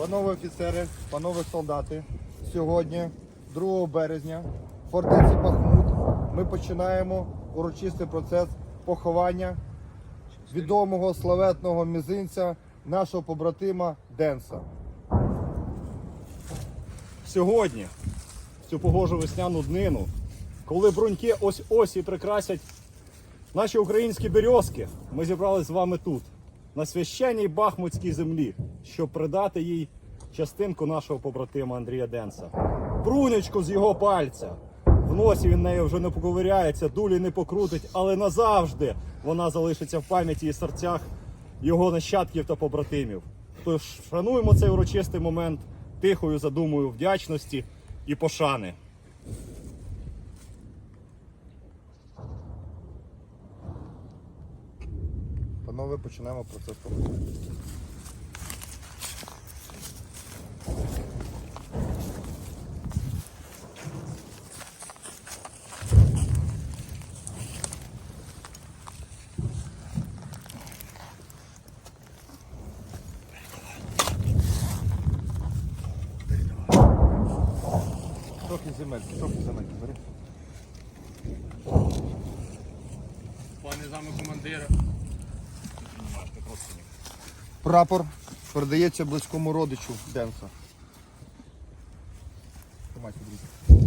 Панове офіцери, панове солдати, сьогодні, 2 березня, в фортеці Бахмут, ми починаємо урочистий процес поховання відомого славетного мізинця нашого побратима Денса. Сьогодні, в цю погожу весняну днину, коли бруньки ось ось і прикрасять наші українські березки, ми зібрались з вами тут, на священній бахмутській землі, щоб придати їй частинку нашого побратима Андрія Денса. Брунечку з його пальця. В носі він нею вже не поковиряється, дулі не покрутить, але назавжди вона залишиться в пам'яті і серцях його нащадків та побратимів. Тож шануємо цей урочистий момент тихою задумою вдячності і пошани. Панове, починаємо процес поховання. Трохи земельки, трохи земельки, бери. Пане замокомандира. Прапор передається близькому родичу Денса. Тримайте, друзі.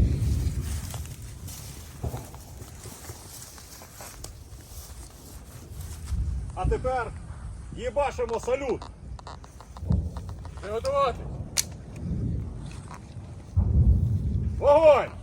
А тепер їбашимо салют! Приготувати. Вогонь!